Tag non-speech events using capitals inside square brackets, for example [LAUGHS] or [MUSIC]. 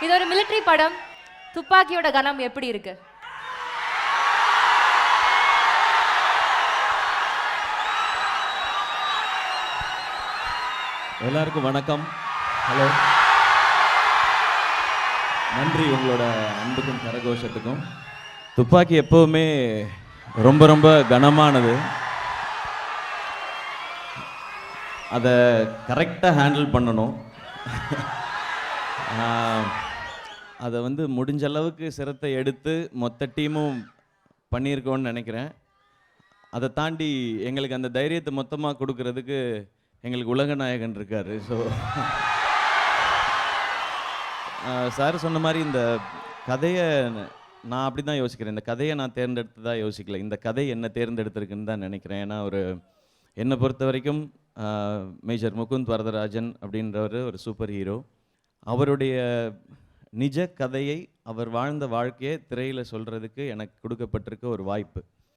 இது ஒரு மிலிட்டரி படம். துப்பாக்கியோட கனம் எப்படி இருக்கு? எல்லாருக்கும் வணக்கம். ஹலோ நன்றி உங்களோட அன்புக்கும் கரகோஷத்துக்கும். துப்பாக்கி எப்போவுமே ரொம்ப ரொம்ப கனமானது. அதை கரெக்டாக ஹேண்டில் பண்ணணும். [LAUGHS] அதை வந்து முடிஞ்ச அளவுக்கு சிரத்தை எடுத்து மொத்த டீமும் பண்ணியிருக்கோன்னு நினைக்கிறேன். அதை தாண்டி எங்களுக்கு அந்த தைரியத்தை மொத்தமாக கொடுக்கறதுக்கு எங்களுக்கு உலக நாயகன் இருக்காரு. ஸோ சார் சொன்ன மாதிரி இந்த கதையை நான் அப்படி தான் யோசிக்கிறேன். இந்த கதையை நான் தேர்ந்தெடுத்ததா யோசிக்கல. இந்த கதை என்ன தேர்ந்தெடுத்திருக்குன்னு தான் நினைக்கிறேன். ஏன்னா ஒரு என்னை பொறுத்த வரைக்கும் மேஜர் முகுந்த் வரதராஜன் அப்படின்றவர் ஒரு சூப்பர் ஹீரோ அவருடைய நிஜ கதையை அவர் வாழ்ந்த வாழ்க்கையை திரையில் சொல்கிறதுக்கு எனக்கு கொடுக்கப்பட்டிருக்க ஒரு வாய்ப்பு.